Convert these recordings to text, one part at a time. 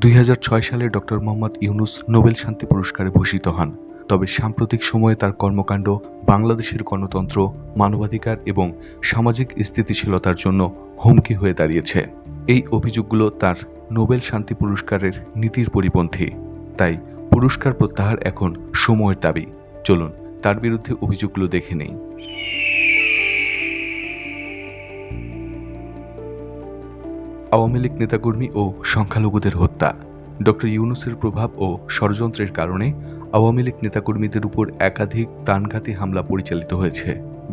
দুই হাজার ছয় সালে ডক্টর মোহাম্মদ ইউনুস নোবেল শান্তি পুরস্কারে ভূষিত হন। তবে সাম্প্রতিক সময়ে তার কর্মকাণ্ড বাংলাদেশের গণতন্ত্র, মানবাধিকার এবং সামাজিক স্থিতিশীলতার জন্য হুমকি হয়ে দাঁড়িয়েছে। এই অভিযোগগুলো তার নোবেল শান্তি পুরস্কারের নীতির পরিপন্থী। তাই পুরস্কার প্রত্যাহার এখন সময়ের দাবি। চলুন, তার বিরুদ্ধে অভিযোগগুলো দেখে নেই। আওয়ামী লীগ নেতাকর্মী ও সংখ্যালঘুদের হত্যা, ডক্টর ইউনুসের প্রভাব ও ষড়যন্ত্রের কারণে আওয়ামী লীগ নেতাকর্মীদের উপর একাধিক প্রাণঘাতী হামলা পরিচালিত হয়েছে।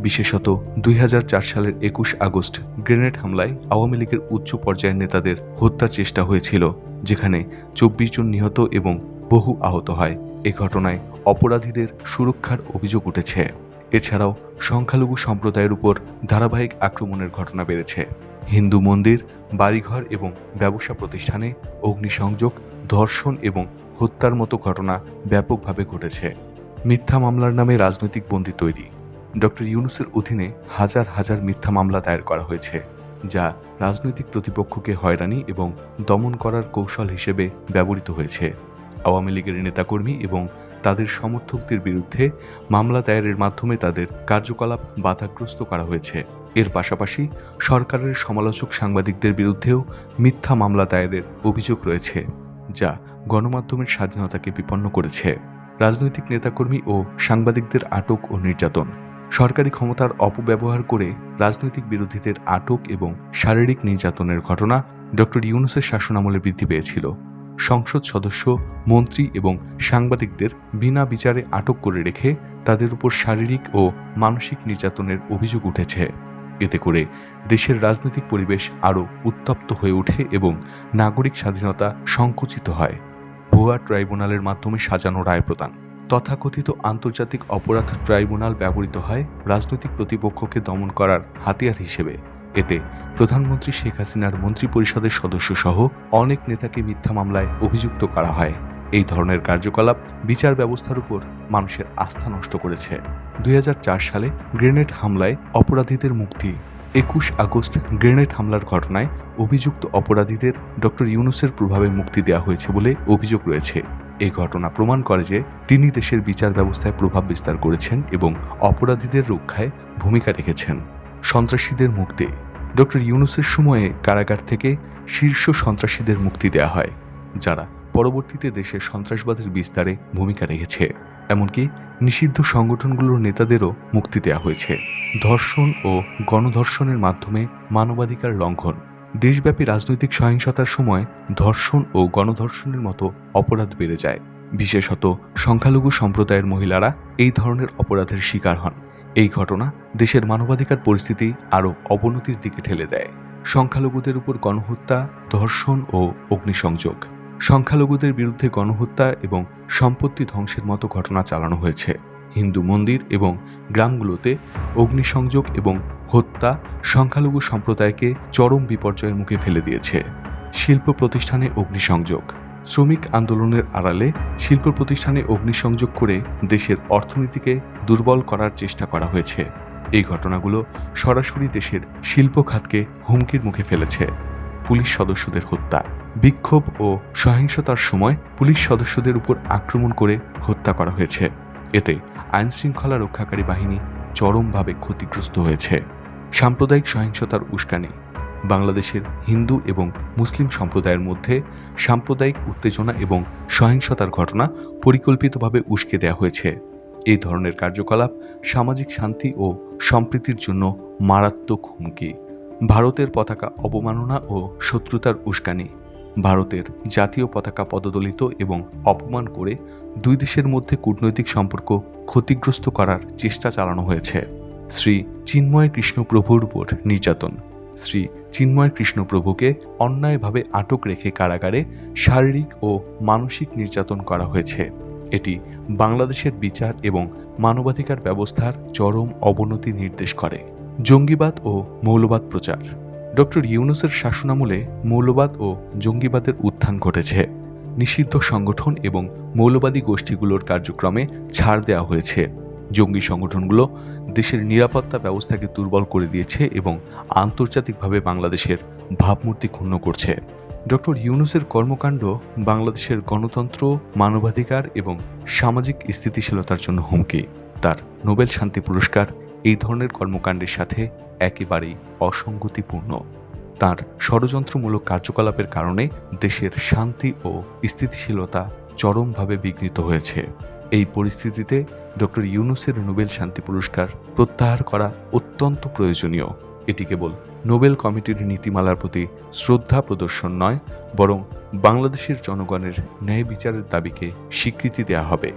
বিশেষত দুই হাজার চার সালের একুশ আগস্ট গ্রেনেড হামলায় আওয়ামী লীগের উচ্চ পর্যায়ের নেতাদের হত্যার চেষ্টা হয়েছিল, যেখানে চব্বিশ জন নিহত এবং বহু আহত হয়। এ ঘটনায় অপরাধীদের সুরক্ষার অভিযোগ উঠেছে। এছাড়াও সংখ্যালঘু সম্প্রদায়ের উপর ধারাবাহিক আক্রমণের ঘটনা বেড়েছে। হিন্দু মন্দির, বাড়িঘর এবং ব্যবসা প্রতিষ্ঠানে অগ্নিসংযোগ, ধর্ষণ এবং হত্যার মতো ঘটনা ব্যাপকভাবে ঘটেছে। মিথ্যা মামলার নামে রাজনৈতিক বন্দী তৈরি। ডক্টর ইউনুসের অধীনে হাজার হাজার মিথ্যা মামলা দায়ের করা হয়েছে, যা রাজনৈতিক প্রতিপক্ষকে হয়রানি এবং দমন করার কৌশল হিসেবে ব্যবহৃত হয়েছে। আওয়ামী লীগের নেতাকর্মী এবং তাদের সমর্থকদের বিরুদ্ধে মামলা দায়েরের মাধ্যমে তাদের কার্যকলাপ বাধাগ্রস্ত করা হয়েছে। এর পাশাপাশি সরকারের সমালোচক সাংবাদিকদের বিরুদ্ধেও মিথ্যা মামলা দায়েরের অভিযোগ রয়েছে, যা গণমাধ্যমের স্বাধীনতাকে বিপন্ন করেছে। রাজনৈতিক নেতাকর্মী ও সাংবাদিকদের আটক ও নির্যাতন। সরকারি ক্ষমতার অপব্যবহার করে রাজনৈতিক বিরোধীদের আটক এবং শারীরিক নির্যাতনের ঘটনা ডক্টর ইউনুসের শাসনামলে বৃদ্ধি পেয়েছিল। সংসদ সদস্য, মন্ত্রী এবং সাংবাদিকদের বিনা বিচারে আটক করে রেখে তাদের উপর শারীরিক ও মানসিক নির্যাতনের অভিযোগ উঠেছে। এতে করে দেশের রাজনৈতিক পরিবেশ আরও উত্তপ্ত হয়ে ওঠে এবং নাগরিক স্বাধীনতা সংকুচিত হয়। ভুয়া ট্রাইব্যুনালের মাধ্যমে সাজানো রায় প্রদান। তথাকথিত আন্তর্জাতিক অপরাধ ট্রাইব্যুনাল ব্যবহৃত হয় রাজনৈতিক প্রতিপক্ষকে দমন করার হাতিয়ার হিসেবে। এতে প্রধানমন্ত্রী শেখ হাসিনার মন্ত্রিপরিষদের সদস্য সহ অনেক নেতাকে মিথ্যা মামলায় অভিযুক্ত করা হয়। এই ধরনের কার্যকলাপ বিচার ব্যবস্থার উপর মানুষের আস্থা নষ্ট করেছে। দুই হাজার চার সালে গ্রেনেড হামলায় অপরাধীদের মুক্তি। একুশ আগস্ট গ্রেনেড হামলার ঘটনায় অভিযুক্ত অপরাধীদের ডক্টর ইউনুসের প্রভাবে মুক্তি দেওয়া হয়েছে বলে অভিযোগ রয়েছে। এই ঘটনা প্রমাণ করে যে তিনি দেশের বিচার ব্যবস্থায় প্রভাব বিস্তার করেছেন এবং অপরাধীদের রক্ষায় ভূমিকা রেখেছেন। সন্ত্রাসীদের মুক্তি। ডক্টর ইউনুসের সময়ে কারাগার থেকে শীর্ষ সন্ত্রাসীদের মুক্তি দেওয়া হয়, যারা পরবর্তীতে দেশের সন্ত্রাসবাদের বিস্তারে ভূমিকা রেখেছে, এমনকি নিষিদ্ধ সংগঠনগুলোর নেতাদেরও মুক্তি দেওয়া হয়েছে। ধর্ষণ ও গণধর্ষণের মাধ্যমে মানবাধিকার লঙ্ঘন। দেশব্যাপী রাজনৈতিক সহিংসতার সময় ধর্ষণ ও গণধর্ষণের মতো অপরাধ বেড়ে যায়। বিশেষত সংখ্যালঘু সম্প্রদায়ের মহিলারা এই ধরনের অপরাধের শিকার হন। এই ঘটনা দেশের মানবাধিকার পরিস্থিতি আরও অবনতির দিকে ঠেলে দেয়। সংখ্যালঘুদের উপর গণহত্যা, ধর্ষণ ও অগ্নিসংযোগ। সংখ্যালঘুদের বিরুদ্ধে গণহত্যা এবং সম্পত্তি ধ্বংসের মতো ঘটনা চালানো হয়েছে। হিন্দু মন্দির এবং গ্রামগুলোতে অগ্নিসংযোগ এবং হত্যা সংখ্যালঘু সম্প্রদায়কে চরম বিপর্যয়ের মুখে ফেলে দিয়েছে। শিল্প প্রতিষ্ঠানে অগ্নিসংযোগ। শ্রমিক আন্দোলনের আড়ালে শিল্প প্রতিষ্ঠানে অগ্নিসংযোগ করে দেশের অর্থনীতিকে দুর্বল করার চেষ্টা করা হয়েছে। এই ঘটনাগুলো সরাসরি দেশের শিল্প খাতকে হুমকির মুখে ফেলেছে। পুলিশ সদস্যদের হত্যা। বিক্ষোভ ও সহিংসতার সময় পুলিশ সদস্যদের উপর আক্রমণ করে হত্যা করা হয়েছে। এতে আইনশৃঙ্খলা রক্ষাকারী বাহিনী চরমভাবে ক্ষতিগ্রস্ত হয়েছে। সাম্প্রদায়িক সহিংসতার উস্কানি, বাংলাদেশের হিন্দু এবং মুসলিম সম্প্রদায়ের মধ্যে সাম্প্রদায়িক উত্তেজনা এবং সহিংসতার ঘটনা পরিকল্পিতভাবে উস্কে দেওয়া হয়েছে। এই ধরনের কার্যকলাপ সামাজিক শান্তি ও সম্প্রীতির জন্য মারাত্মক হুমকি। ভারতের পতাকা অবমাননা ও শত্রুতার উস্কানি ভারতের জাতীয় পতাকা পদদলিত এবং অপমান করে দুই দেশের মধ্যে কূটনৈতিক সম্পর্ক ক্ষতিগ্রস্ত করার চেষ্টা চালানো হয়েছে। শ্রী চিন্ময় কৃষ্ণপ্রভুর উপর নির্যাতন। শ্রী চিন্ময় কৃষ্ণপ্রভুকে অন্যায়ভাবে আটক রেখে কারাগারে শারীরিক ও মানসিক নির্যাতন করা হয়েছে। এটি বাংলাদেশের বিচার এবং মানবাধিকার ব্যবস্থার চরম অবনতি নির্দেশ করে। জঙ্গিবাদ ও মৌলবাদ প্রচার। ডক্টর ইউনুসের শাসনামলে মৌলবাদ ও জঙ্গিবাদের উত্থান ঘটেছে। নিষিদ্ধ সংগঠন এবং মৌলবাদী গোষ্ঠীগুলোর কার্যক্রমে ছাড় দেওয়া হয়েছে। জঙ্গি সংগঠনগুলো দেশের নিরাপত্তা ব্যবস্থাকে দুর্বল করে দিয়েছে এবং আন্তর্জাতিকভাবে বাংলাদেশের ভাবমূর্তি ক্ষুণ্ণ করছে। ডক্টর ইউনুসের কর্মকাণ্ড বাংলাদেশের গণতন্ত্র, মানবাধিকার এবং সামাজিক স্থিতিশীলতার জন্য হুমকি। তার নোবেল শান্তি পুরস্কার এই ধরনের কর্মকাণ্ডের সাথে একেবারেই অসঙ্গতিপূর্ণ। তার ষড়যন্ত্রমূলক কার্যকলাপের কারণে দেশের শান্তি ও স্থিতিশীলতা চরমভাবে বিঘ্নিত হয়েছে। এই পরিস্থিতিতে ডক্টর ইউনুসের নোবেল শান্তি পুরস্কার প্রত্যাহার করা অত্যন্ত প্রয়োজনীয়। এটি কেবল নোবেল কমিটির নীতিমালার প্রতি শ্রদ্ধা প্রদর্শন নয়, বরং বাংলাদেশের জনগণের ন্যায় বিচারের দাবিকে স্বীকৃতি দেওয়া হবে।